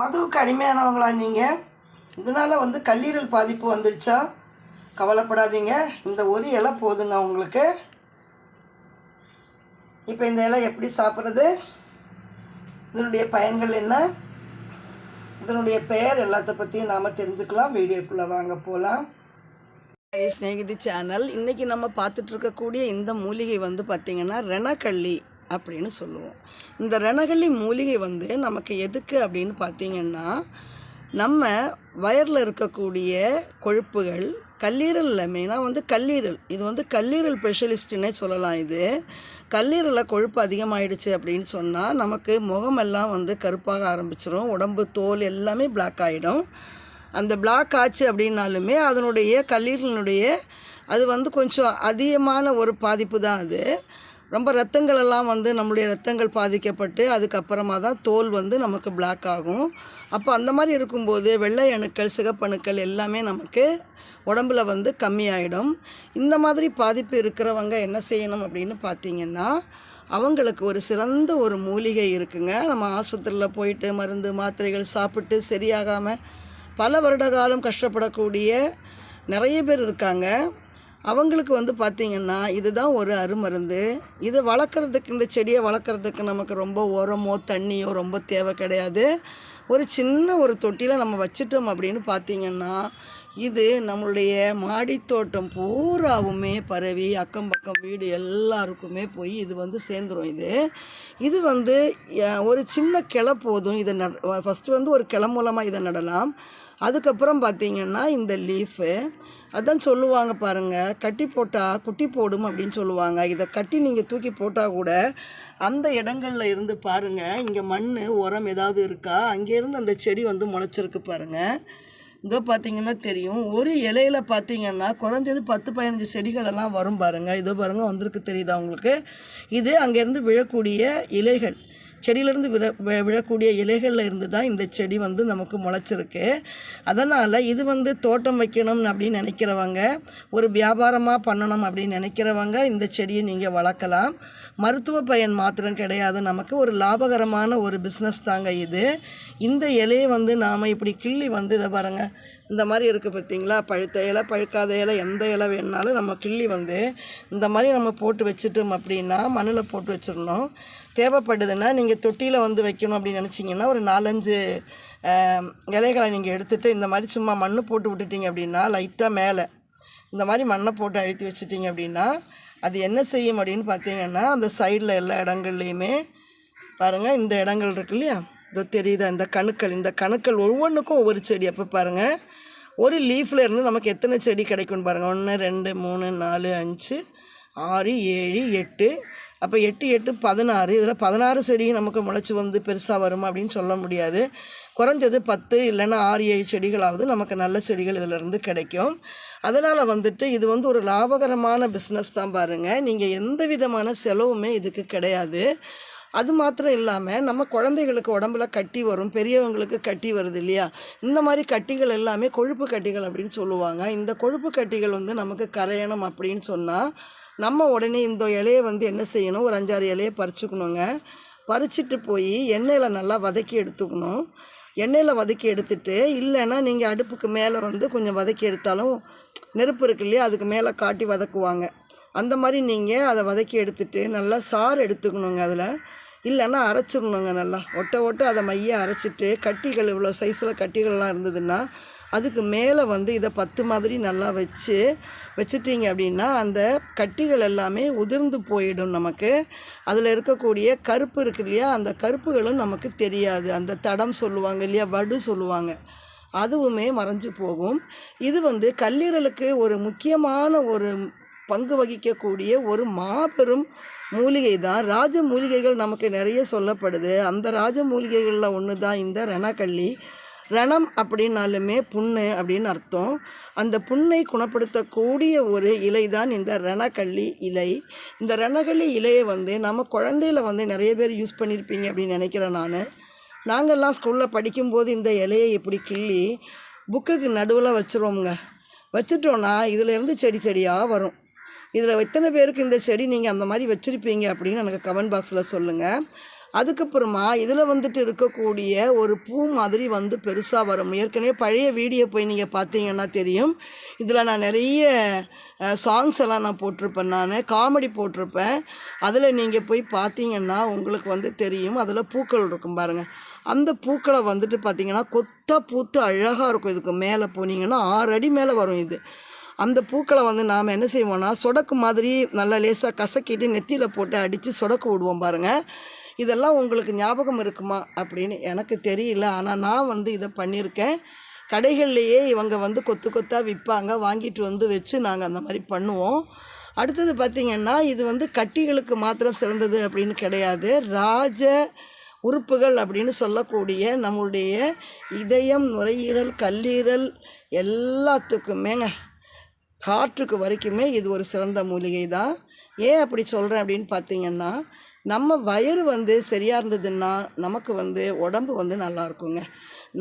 மதுவுக்கு அடிமையானவங்களா நீங்கள் இதனால் வந்து கல்லீரல் பாதிப்பு வந்துடுச்சா? கவலைப்படாதீங்க. இந்த ஒரு இலை போதுங்க உங்களுக்கு. இப்போ இந்த இலை எப்படி சாப்பிட்றது? இதனுடைய பயன்கள் என்ன? இதனுடைய பெயர் எல்லாத்த பற்றியும் நாம் தெரிஞ்சுக்கலாம். வீடியோக்குள்ளே வாங்க போகலாம் ஸ்நேகிதி சேனல். இன்றைக்கி நம்ம பார்த்துட்டு இருக்கக்கூடிய இந்த மூலிகை வந்து பார்த்திங்கன்னா ரெனக்கள்ளி அப்படின்னு சொல்லுவோம். இந்த ரணகல்லி மூலிகை வந்து நமக்கு எதுக்கு அப்படின்னு பார்த்தீங்கன்னா நம்ம வயரில் இருக்கக்கூடிய கொழுப்புகள் கல்லீரலில் மெயினாக வந்து கல்லீரல். இது வந்து கல்லீரல் ஸ்பெஷலிஸ்ட்டுன்னே சொல்லலாம் இது. கல்லீரலில் கொழுப்பு அதிகமாகிடுச்சு அப்படின்னு சொன்னால் நமக்கு முகமெல்லாம் வந்து கருப்பாக ஆரம்பிச்சிடும் உடம்பு தோல் எல்லாமே பிளாக் ஆகிடும் அந்த பிளாக் ஆச்சு அப்படின்னாலுமே அதனுடைய கல்லீரலினுடைய அது வந்து கொஞ்சம் அதிகமான ஒரு பாதிப்பு தான் அது. ரொம்ப ரத்தங்கள் எல்லாம் வந்து நம்மளுடைய ரத்தங்கள் பாதிக்கப்பட்டு அதுக்கப்புறமா தான் தோல் வந்து நமக்கு பிளாக் ஆகும். அப்போ அந்த மாதிரி இருக்கும்போது வெள்ளை அணுக்கள் சிகப்பணுக்கள் எல்லாமே நமக்கு உடம்புல வந்து கம்மியாயிடும். இந்த மாதிரி பாதிப்பு இருக்கிறவங்க என்ன செய்யணும் அப்படின்னு பார்த்தீங்கன்னா அவங்களுக்கு ஒரு சிறந்த ஒரு மூலிகை இருக்குங்க. நம்ம ஆஸ்பத்திரியில் போயிட்டு மருந்து மாத்திரைகள் சாப்பிட்டு சரியாகாமல் பல வருட காலம் கஷ்டப்படக்கூடிய நிறைய பேர் இருக்காங்க. அவங்களுக்கு வந்து பார்த்திங்கன்னா இதுதான் ஒரு அருமருந்து. இதை வளர்க்குறதுக்கு இந்த செடியை வளர்க்குறதுக்கு நமக்கு ரொம்ப உரமோ தண்ணியோ ரொம்ப தேவை கிடையாது. ஒரு சின்ன ஒரு தொட்டியில் நம்ம வச்சிட்டோம் அப்படின்னு பார்த்திங்கன்னா இது நம்மளுடைய மாடித்தோட்டம் பூராவுமே பரவி அக்கம் பக்கம் வீடு எல்லாருக்குமே போய் இது வந்து சேர்ந்துரும் இது. இது வந்து ஒரு சின்ன கிளை போதும். இதை நட ஃபஸ்ட்டு வந்து ஒரு கிளை மூலமாக இதை நடலாம். அதுக்கப்புறம் பார்த்திங்கன்னா இந்த லீஃபு அதான் சொல்லுவாங்க பாருங்கள் கட்டி போட்டால் குட்டி போடும் அப்படின்னு சொல்லுவாங்க. இதை கட்டி நீங்கள் தூக்கி போட்டால் கூட அந்த இடங்களில் இருந்து பாருங்கள் இங்கே மண் உரம் ஏதாவது இருக்கா? அங்கேருந்து அந்த செடி வந்து முளைச்சிருக்கு பாருங்கள் இதோ பார்த்தீங்கன்னா தெரியும். ஒரு இலையில பார்த்தீங்கன்னா குறைஞ்சது பத்து பதினஞ்சு செடிகள் எல்லாம் வரும் பாருங்கள் இதோ பாருங்கள் வந்திருக்கு தெரியுதா உங்களுக்கு? இது அங்கேருந்து விழக்கூடிய இலைகள். செடியிலேருந்து விழ விழக்கூடிய இலைகளில் இருந்து தான் இந்த செடி வந்து நமக்கு முளைச்சிருக்கு. அதனால் இது வந்து தோட்டம் வைக்கணும் அப்படின்னு நினைக்கிறவங்க ஒரு வியாபாரமாக பண்ணணும் அப்படின்னு நினைக்கிறவங்க இந்த செடியை நீங்கள் வளர்க்கலாம். மருத்துவ பயன் மாத்திரம் கிடையாது. நமக்கு ஒரு லாபகரமான ஒரு பிஸ்னஸ் தாங்க இது. இந்த இலையை வந்து நாம் இப்படி கிள்ளி வந்து இதை பாருங்க இந்த மாதிரி இருக்குது பார்த்தீங்களா? பழுத்த இலை பழுக்காத இலை எந்த இலை வேணுனாலும் நம்ம கிள்ளி வந்து இந்த மாதிரி நம்ம போட்டு வச்சுட்டோம் அப்படின்னா மண்ணில் போட்டு வச்சிடணும். தேவைப்படுதுன்னா நீங்கள் தொட்டியில் வந்து வைக்கணும் அப்படின்னு நினச்சிங்கன்னா ஒரு நாலஞ்சு இலைகளை நீங்கள் எடுத்துகிட்டு இந்த மாதிரி சும்மா மண் போட்டு விட்டுட்டீங்க அப்படின்னா லைட்டாக மேலே இந்த மாதிரி மண்ணை போட்டு அழுத்தி வச்சுட்டிங்க அப்படின்னா அது என்ன செய்யும் அப்படின்னு பார்த்தீங்கன்னா அந்த சைடில் எல்லா இடங்கள்லையுமே பாருங்கள் இந்த இடங்கள் இருக்கு இல்லையா? இதோ தெரியுதா இந்த கணுக்கள். இந்த கணுக்கள் ஒவ்வொன்றுக்கும் ஒவ்வொரு செடி. அப்போ பாருங்கள் ஒரு லீஃப்ல இருந்து நமக்கு எத்தனை செடி கிடைக்கும்னு பாருங்கள் ஒன்று ரெண்டு மூணு நாலு அஞ்சு ஆறு ஏழு எட்டு அப்போ எட்டு எட்டு பதினாறு இதில் பதினாறு செடியும் நமக்கு முளைச்சி வந்து பெருசாக வரும் அப்படின்னு சொல்ல முடியாது. குறைஞ்சது பத்து இல்லைன்னா ஆறு ஏழு செடிகளாவது நமக்கு நல்ல செடிகள் இதிலிருந்து கிடைக்கும். அதனால் வந்துட்டு இது வந்து ஒரு லாபகரமான பிஸ்னஸ் தான் பாருங்கள் நீங்கள் எந்த விதமான செலவுமே இதுக்கு கிடையாது. அது மாத்திரம் இல்லாமல் நம்ம குழந்தைகளுக்கு உடம்புல கட்டி வரும் பெரியவங்களுக்கு கட்டி வருது இல்லையா? இந்த மாதிரி கட்டிகள் எல்லாமே கொழுப்பு கட்டிகள் அப்படின்னு சொல்லுவாங்க. இந்த கொழுப்பு கட்டிகள் வந்து நமக்கு கரையணும் அப்படின்னு சொன்னால் நம்ம உடனே இந்த இலையை வந்து என்ன செய்யணும்? ஒரு அஞ்சாறு இலையை பறிச்சுக்கணுங்க. பறிச்சுட்டு போய் எண்ணெயில் நல்லா வதக்கி எடுத்துக்கணும். எண்ணெயில் வதக்கி எடுத்துட்டு இல்லைன்னா நீங்கள் அடுப்புக்கு மேலே வந்து கொஞ்சம் வதக்கி எடுத்தாலும் நெருப்பு இருக்கு இல்லையா அதுக்கு மேலே காட்டி வதக்குவாங்க. அந்த மாதிரி நீங்கள் அதை வதக்கி எடுத்துட்டு நல்லா சாறு எடுத்துக்கணுங்க அதில். இல்லைன்னா அரைச்சிடணுங்க நல்லா. ஒட்ட ஒட்ட அதை மைய அரைச்சிட்டு கட்டிகள் இவ்வளோ சைஸில் கட்டிகள்லாம் இருந்ததுன்னா அதுக்கு மேலே வந்து இதை பத்து மாதிரி நல்லா வச்சு வச்சுட்டிங்க அப்படின்னா அந்த கட்டிகள் எல்லாமே உதிர்ந்து போயிடும் நமக்கு. அதில் இருக்கக்கூடிய கருப்பு இருக்கு இல்லையா அந்த கருப்புகளும் நமக்கு தெரியாது. அந்த தடம் சொல்லுவாங்க இல்லையா வடு சொல்லுவாங்க. அதுவுமே மறைஞ்சு போகும். இது வந்து கல்லீரலுக்கு ஒரு முக்கியமான ஒரு பங்கு வகிக்கக்கூடிய ஒரு மாபெரும் மூலிகை தான் ராஜ மூலிகைகள் நமக்கு நிறைய சொல்லப்படுது. அந்த ராஜ மூலிகைகளில் ஒன்று தான் இந்த ரணக்கள்ளி ரணம் அப்படின்னாலுமே புண்ணு அப்படின்னு அர்த்தம். அந்த புண்ணை குணப்படுத்தக்கூடிய ஒரு இலை தான் இந்த ரணக்கள்ளி இலை. இந்த ரணக்கள்ளி இலையை வந்து நம்ம குழந்தையில வந்து நிறைய பேர் யூஸ் பண்ணியிருப்பீங்க அப்படின்னு நினைக்கிறேன் நான். நாங்கள்லாம் ஸ்கூலில் படிக்கும்போது இந்த இலையை இப்படி கிள்ளி புக்குக்கு நடுவில் வச்சுருவோங்க வச்சுட்டோன்னா இதிலேருந்து செடி செடியாக வரும். இதில் எத்தனை பேருக்கு இந்த செடி நீங்கள் அந்த மாதிரி வச்சுருப்பீங்க அப்படின்னு எனக்கு கமெண்ட் பாக்ஸில் சொல்லுங்கள் அதுக்கப்புறமா இதில் வந்துட்டு இருக்கக்கூடிய ஒரு பூ மாதிரி வந்து பெருசாக வரும். ஏற்கனவே பழைய வீடியோ போய் நீங்கள் பார்த்தீங்கன்னா தெரியும். இதில் நான் நிறைய சாங்ஸ் எல்லாம் நான் போட்டிருப்பேன் நான். காமெடி போட்டிருப்பேன். அதில் நீங்கள் போய் பார்த்தீங்கன்னா உங்களுக்கு வந்து தெரியும். அதில் பூக்கள் இருக்கும் பாருங்கள் அந்த பூக்களை வந்துட்டு பார்த்தீங்கன்னா கொத்தாக பூத்து அழகாக இருக்கும். இதுக்கு மேலே போனீங்கன்னா ஆறு அடி மேலே வரும் இது. அந்த பூக்களை வந்து நாம் என்ன செய்வோம்னா சொடக்கு மாதிரி நல்லா லேசாக கசக்கிட்டு நெத்தியில் போட்டு அடித்து சொடக்கு விடுவோம் பாருங்கள் இதெல்லாம் உங்களுக்கு ஞாபகம் இருக்குமா அப்படின்னு எனக்கு தெரியல. ஆனால் நான் வந்து இதை பண்ணியிருக்கேன். கடைகள்லையே இவங்க வந்து கொத்து கொத்தாக விற்பாங்க வாங்கிட்டு வந்து வச்சு நாங்கள் அந்த மாதிரி பண்ணுவோம். அடுத்தது பார்த்திங்கன்னா இது வந்து கட்டிகளுக்கு மாத்திரம் சிறந்தது அப்படின்னு கிடையாது. ராஜ உறுப்புகள் அப்படின்னு சொல்லக்கூடிய நம்மளுடைய இதயம் நுரையீரல் கல்லீரல் எல்லாத்துக்குமேங்க காற்றுக்கு வரைக்குமே இது ஒரு சிறந்த மூலிகை தான் ஏன் அப்படி சொல்கிறேன் அப்படின்னு பார்த்தீங்கன்னா நம்ம வயிறு வந்து சரியாக இருந்ததுன்னா நமக்கு வந்து உடம்பு வந்து நல்லா இருக்குங்க.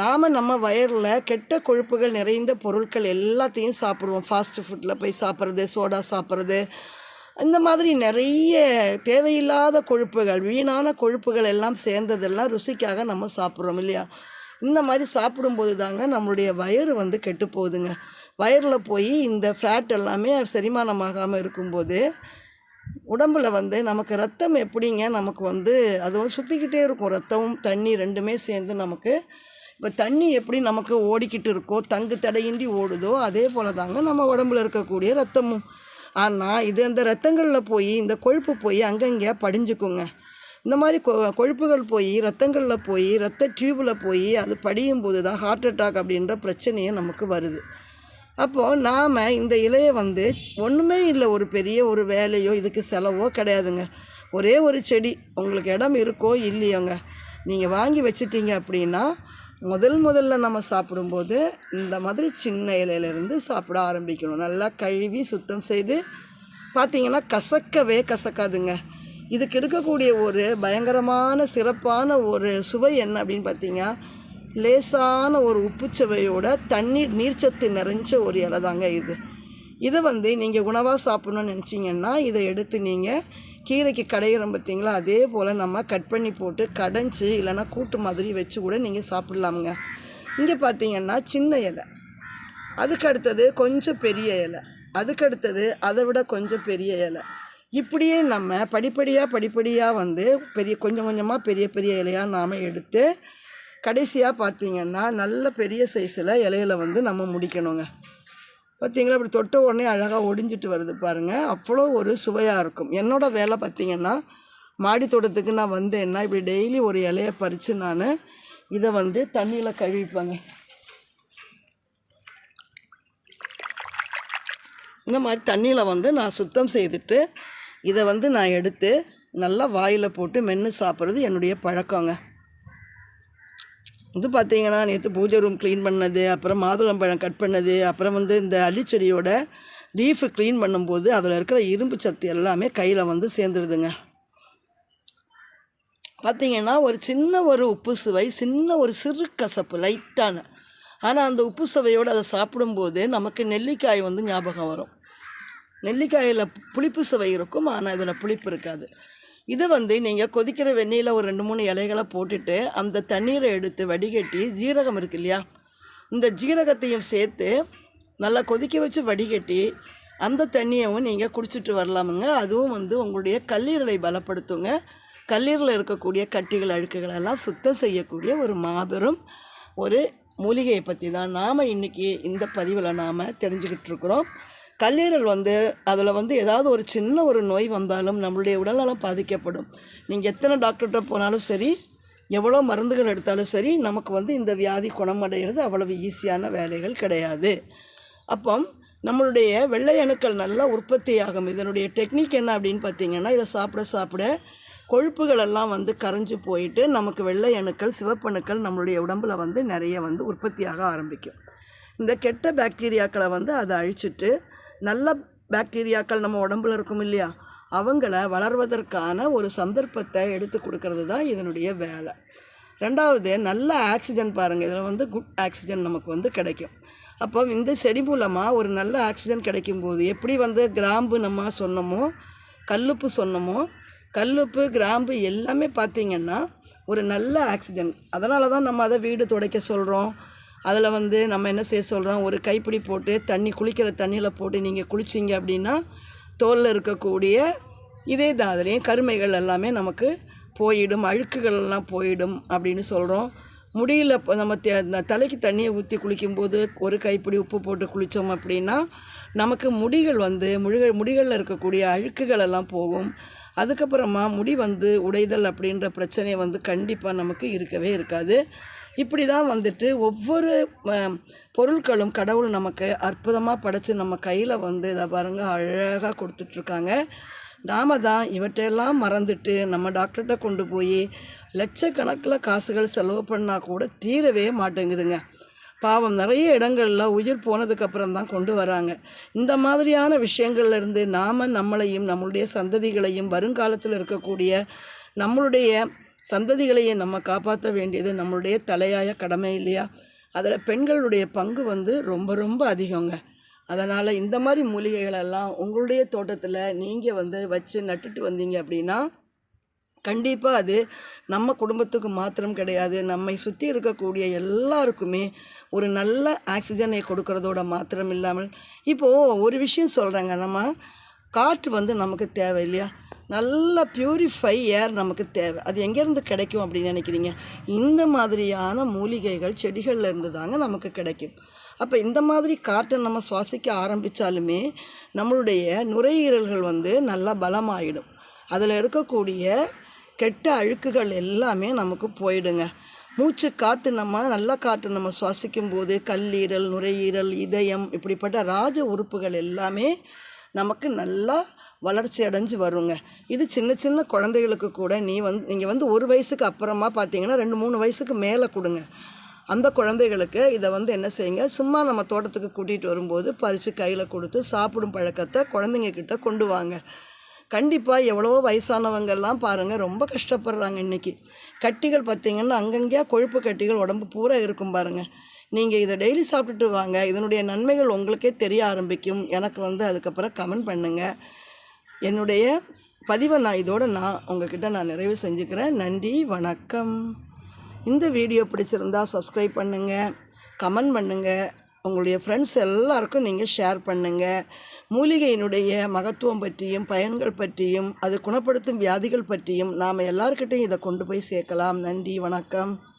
நாம் நம்ம வயரில் கெட்ட கொழுப்புகள் நிறைந்த பொருட்கள் எல்லாத்தையும் சாப்பிடுவோம். ஃபாஸ்ட் ஃபுட்டில் போய் சாப்பிட்றது சோடா சாப்பிட்றது. இந்த மாதிரி நிறைய தேவையில்லாத கொழுப்புகள் வீணான கொழுப்புகள் எல்லாம் சேர்ந்ததெல்லாம் ருசிக்காக நம்ம சாப்பிட்றோம் இல்லையா? இந்த மாதிரி சாப்பிடும்போது தாங்க நம்மளுடைய வயிறு வந்து கெட்டு போகுதுங்க. வயரில் போய் இந்த ஃபேட் எல்லாமே செரிமானமாகாமல் இருக்கும்போது உடம்புல வந்து நமக்கு ரத்தம் எப்படிங்க நமக்கு வந்து அதுவும் சுற்றிக்கிட்டே இருக்கும். ரத்தமும் தண்ணி ரெண்டுமே சேர்ந்து நமக்கு இப்போ தண்ணி எப்படி நமக்கு ஓடிக்கிட்டு இருக்கோ தங்கு தடையின்றி ஓடுதோ அதே போல் தாங்க நம்ம உடம்புல இருக்கக்கூடிய ரத்தமும். ஆனால் இது அந்த ரத்தங்களில் போய் இந்த கொழுப்பு போய் அங்கங்கே படிஞ்சுக்குங்க. இந்த மாதிரி கொ கொழுப்புகள் போய் ரத்தங்களில் போய் ரத்த டியூப்பில் போய் அது படியும் போது தான் ஹார்ட் அட்டாக் அப்படின்ற பிரச்சனையே நமக்கு வருது. அப்போது நாம் இந்த இலையை வந்து ஒன்றுமே இல்லை ஒரு பெரிய ஒரு வேலையோ இதுக்கு செலவோ கிடையாதுங்க. ஒரே ஒரு செடி உங்களுக்கு இடம் இருக்கோ இல்லையோங்க. நீங்கள் வாங்கி வச்சிட்டீங்க அப்படின்னா முதல் முதல்ல நம்ம சாப்பிடும்போது இந்த மாதிரி சின்ன இலையிலேருந்து சாப்பிட ஆரம்பிக்கணும். நல்லா கழுவி சுத்தம் செய்து பார்த்தீங்கன்னா கசக்கவே கசக்காதுங்க. இதுக்கு இருக்கக்கூடிய ஒரு பயங்கரமான சிறப்பான ஒரு சுவை என்ன அப்படின்னு பார்த்தீங்கன்னா லேசான ஒரு உப்புச்சுவையோட தண்ணீர் நீர்ச்சத்து நிறைஞ்ச ஒரு இலை தாங்க இது. இதை வந்து நீங்கள் உணவாக சாப்பிட்ணுன்னு நினச்சிங்கன்னா இதை எடுத்து நீங்கள் கீரைக்கு கடையிறோம் பார்த்தீங்களா? அதே போல் நம்ம கட் பண்ணி போட்டு கடைஞ்சி இல்லைன்னா கூட்டு மாதிரி வச்சு கூட நீங்கள் சாப்பிட்லாமுங்க. இங்கே பார்த்தீங்கன்னா சின்ன இலை. அதுக்கு அடுத்தது கொஞ்சம் பெரிய இலை. அதுக்கு அடுத்தது அதை விட கொஞ்சம் பெரிய இலை. இப்படியே நம்ம படிப்படியாக படிப்படியாக வந்து பெரிய கொஞ்சம் கொஞ்சமாக பெரிய பெரிய இலையாக நாம் எடுத்து கடைசியாக பார்த்தீங்கன்னா நல்ல பெரிய சைஸில் இலையில வந்து நம்ம முடிக்கணுங்க. பார்த்தீங்களா இப்படி தொட்ட உடனே அழகாக ஒடிஞ்சிட்டு வருது பாருங்கள் அவ்வளோ ஒரு சுவையாக இருக்கும். என்னோடய வேலை பார்த்தீங்கன்னா மாடி தோட்டத்துக்கு நான் வந்தேன்னா இப்படி டெய்லி ஒரு இலையை பறித்து நான் இதை வந்து தண்ணியில் கழுவிப்பேங்க. இந்த மாதிரி தண்ணியில் வந்து நான் சுத்தம் செய்துட்டு இதை வந்து நான் எடுத்து நல்லா வாயில் போட்டு மென்று சாப்பிட்றது என்னுடைய பழக்கங்க. இது பார்த்தீங்கன்னா நேற்று பூஜை ரூம் க்ளீன் பண்ணது அப்புறம் மாதுளம்பழம் கட் பண்ணது அப்புறம் வந்து இந்த அள்ளிச்செடியோட லீஃபு க்ளீன் பண்ணும்போது அதில் இருக்கிற இரும்பு சத்து எல்லாமே கையில் வந்து சேர்ந்துடுதுங்க பார்த்தீங்கன்னா ஒரு சின்ன ஒரு உப்பு சுவை சின்ன ஒரு சிறு கசப்பு லைட்டான ஆனால் அந்த உப்பு சுவையோடு அதை சாப்பிடும்போது நமக்கு நெல்லிக்காய் வந்து ஞாபகம் வரும். நெல்லிக்காயில் புளிப்பு சுவை இருக்கும் ஆனால் இதில் புளிப்பு இருக்காது. இது வந்து நீங்கள் கொதிக்கிற வெந்நீரில் ஒரு ரெண்டு மூணு இலைகளை போட்டுட்டு அந்த தண்ணீரை எடுத்து வடிகட்டி ஜீரகம் இருக்கு இல்லையா? இந்த ஜீரகத்தையும் சேர்த்து நல்லா கொதிக்க வச்சு வடிகட்டி அந்த தண்ணியவும் நீங்கள் குடிச்சிட்டு வரலாமுங்க. அதுவும் வந்து உங்களுடைய கல்லீரலை பலப்படுத்துங்க. கல்லீரலில் இருக்கக்கூடிய கட்டிகள் அழுக்குகள் எல்லாம் சுத்தம் செய்யக்கூடிய ஒரு மாபெரும் ஒரு மூலிகையை பற்றி தான் நாம் இன்றைக்கி இந்த பதிவில் நாம் தெரிஞ்சுக்கிட்டு இருக்கிறோம். கல்லீரல் வந்து அதில் வந்து ஏதாவது ஒரு சின்ன ஒரு நோய் வந்தாலும் நம்மளுடைய உடல்நலம் பாதிக்கப்படும். நீங்கள் எத்தனை டாக்டர்கிட்ட போனாலும் சரி எவ்வளோ மருந்துகள் எடுத்தாலும் சரி நமக்கு வந்து இந்த வியாதி குணமடைகிறது அவ்வளவு ஈஸியான வேலைகள் கிடையாது. அப்போ நம்மளுடைய வெள்ளை அணுக்கள் நல்லா உற்பத்தி ஆகும். இதனுடைய டெக்னிக் என்ன அப்படின்னு பார்த்தீங்கன்னா இதை சாப்பிட சாப்பிட கொழுப்புகள் எல்லாம் வந்து கரைஞ்சு போயிட்டு நமக்கு வெள்ளை அணுக்கள் சிவப்பணுக்கள் நம்மளுடைய உடம்பில் வந்து நிறைய வந்து உற்பத்தியாக ஆரம்பிக்கும். இந்த கெட்ட பாக்டீரியாக்களை வந்து அதை அழிச்சிட்டு நல்ல பாக்டீரியாக்கள் நம்ம உடம்புல இருக்கும் இல்லையா? அவங்கள வளர்வதற்கான ஒரு சந்தர்ப்பத்தை எடுத்து கொடுக்கறது தான் இதனுடைய வேலை. ரெண்டாவது நல்ல ஆக்சிஜன் பாருங்கள் இதில் வந்து குட் ஆக்சிஜன் நமக்கு வந்து கிடைக்கும். அப்போ இந்த செடி மூலமாக ஒரு நல்ல ஆக்சிஜன் கிடைக்கும்போது எப்படி வந்து கிராம்பு நம்ம சொன்னோமோ கல்லுப்பு சொன்னோமோ கல்லுப்பு கிராம்பு எல்லாமே பார்த்திங்கன்னா ஒரு நல்ல ஆக்சிஜன் அதனால தான் நம்ம அதை வீடு துடைக்க சொல்கிறோம் அதில் வந்து நம்ம என்ன செய்ய சொல்கிறோம் ஒரு கைப்பிடி போட்டு தண்ணி குளிக்கிற தண்ணியில் போட்டு நீங்கள் குளிச்சிங்க அப்படின்னா தோலில் இருக்கக்கூடிய இதே தான். அதுலேயும் கருமைகள் எல்லாமே நமக்கு போயிடும் அழுக்குகள் எல்லாம் போயிடும் அப்படின்னு சொல்கிறோம் முடியல இப்போ நம்ம தே- இந்த தலைக்கு தண்ணியை ஊற்றி குளிக்கும்போது ஒரு கைப்பிடி உப்பு போட்டு குளித்தோம் அப்படின்னா நமக்கு முடிகள் வந்து முழுக முடிகளில் இருக்கக்கூடிய அழுக்குகள் எல்லாம் போகும். அதுக்கப்புறமா முடி வந்து உடைதல் அப்படின்ற பிரச்சனை வந்து கண்டிப்பாக நமக்கு இருக்கவே இருக்காது. இப்படி தான் வந்துட்டு ஒவ்வொரு பொருட்களும் கடவுள் நமக்கு அற்புதமாக படைச்சு நம்ம கையில் வந்து இதை பாருங்க அழகாக கொடுத்துட்ருக்காங்க. நாம தான் இவற்றையெல்லாம் மறந்துட்டு நம்ம டாக்டர்கிட்ட கொண்டு போய் லட்சக்கணக்கில் காசுகள் செலவு பண்ணால் கூட தீரவே மாட்டேங்குதுங்க. பாவம் நிறைய இடங்களில் உயிர் போனதுக்கப்புறம் தான் கொண்டு வராங்க. இந்த மாதிரியான விஷயங்கள்லேருந்து நாம் நம்மளையும் நம்மளுடைய சந்ததிகளையும் வருங்காலத்தில் இருக்கக்கூடிய நம்மளுடைய சந்ததிகளையே நம்ம காப்பாற்ற வேண்டியது நம்மளுடைய தலையாய கடமை இல்லையா? அதில் பெண்களுடைய பங்கு வந்து ரொம்ப ரொம்ப அதிகங்க. அதனால் இந்த மாதிரி மூலிகைகளெல்லாம் உங்களுடைய தோட்டத்தில் நீங்கள் வந்து வச்சு நட்டுட்டு வந்தீங்க அப்படின்னா கண்டிப்பாக அது நம்ம குடும்பத்துக்கு மாத்திரம் கிடையாது. நம்மை சுற்றி இருக்கக்கூடிய எல்லாருக்குமே ஒரு நல்ல ஆக்சிஜனை கொடுக்கறதோட மாத்திரம் இல்லாமல் இப்போது ஒரு விஷயம் சொல்கிறேங்க. நம்ம காற்று வந்து நமக்கு தேவை இல்லையா நல்ல பியூரிஃபை ஏர் நமக்கு தேவை. அது எங்கேருந்து கிடைக்கும் அப்படின்னு நினைக்கிறீங்க? இந்த மாதிரியான மூலிகைகள் செடிகளில் இருந்து தாங்க நமக்கு கிடைக்கும் அப்போ இந்த மாதிரி காற்றை நம்ம சுவாசிக்க ஆரம்பித்தாலுமே நம்மளுடைய நுரையீரல்கள் வந்து நல்லா பலமாயிடும். அதில் இருக்கக்கூடிய கெட்ட அழுக்குகள் எல்லாமே நமக்கு போயிடுங்க. மூச்சு காற்று நம்ம நல்ல காற்று நம்ம சுவாசிக்கும் போது கல்லீரல் நுரையீரல் இதயம் இப்படிப்பட்ட ராஜ உறுப்புகள் எல்லாமே நமக்கு நல்லா வளர்ச்சி அடைஞ்சு வருங்க. இது சின்ன சின்ன குழந்தைகளுக்கு கூட நீ வந்து நீங்கள் வந்து ஒரு வயசுக்கு அப்புறமா பார்த்தீங்கன்னா ரெண்டு மூணு வயசுக்கு மேலே கொடுங்க. அந்த குழந்தைகளுக்கு இதை வந்து என்ன செய்யுங்க? சும்மா நம்ம தோட்டத்துக்கு கூட்டிகிட்டு வரும்போது பறித்து கையில் கொடுத்து சாப்பிடும் பழக்கத்தை குழந்தைங்கக்கிட்ட கொண்டு வாங்க. கண்டிப்பாக எவ்வளவோ வயசானவங்கெல்லாம் பாருங்கள் ரொம்ப கஷ்டப்படுறாங்க இன்றைக்கி கட்டிகள் பார்த்திங்கன்னா அங்கங்கேயா கொழுப்பு கட்டிகள் உடம்பு பூரா இருக்கும் பாருங்கள் நீங்கள் இதை டெய்லி சாப்பிட்டுட்டு வாங்க. இதனுடைய நன்மைகள் உங்களுக்கே தெரிய ஆரம்பிக்கும். எனக்கு வந்து அதுக்கப்புறம் கமெண்ட் பண்ணுங்கள் என்னுடைய பதிவை நான் இதோட நான் உங்ககிட்ட நான் நிறைவு செஞ்சுக்கிறேன். நன்றி வணக்கம். இந்த வீடியோ பிடிச்சிருந்தா சப்ஸ்கிரைப் பண்ணுங்கள் கமெண்ட் பண்ணுங்கள் உங்களுடைய ஃப்ரெண்ட்ஸ் எல்லாருக்கும் நீங்கள் ஷேர் பண்ணுங்கள் மூலிகையினுடைய மகத்துவம் பற்றியும் பயன்கள் பற்றியும் அது குணப்படுத்தும் வியாதிகள் பற்றியும் நாம் எல்லாருக்கிட்டையும் இதை கொண்டு போய் சேர்க்கலாம். நன்றி வணக்கம்.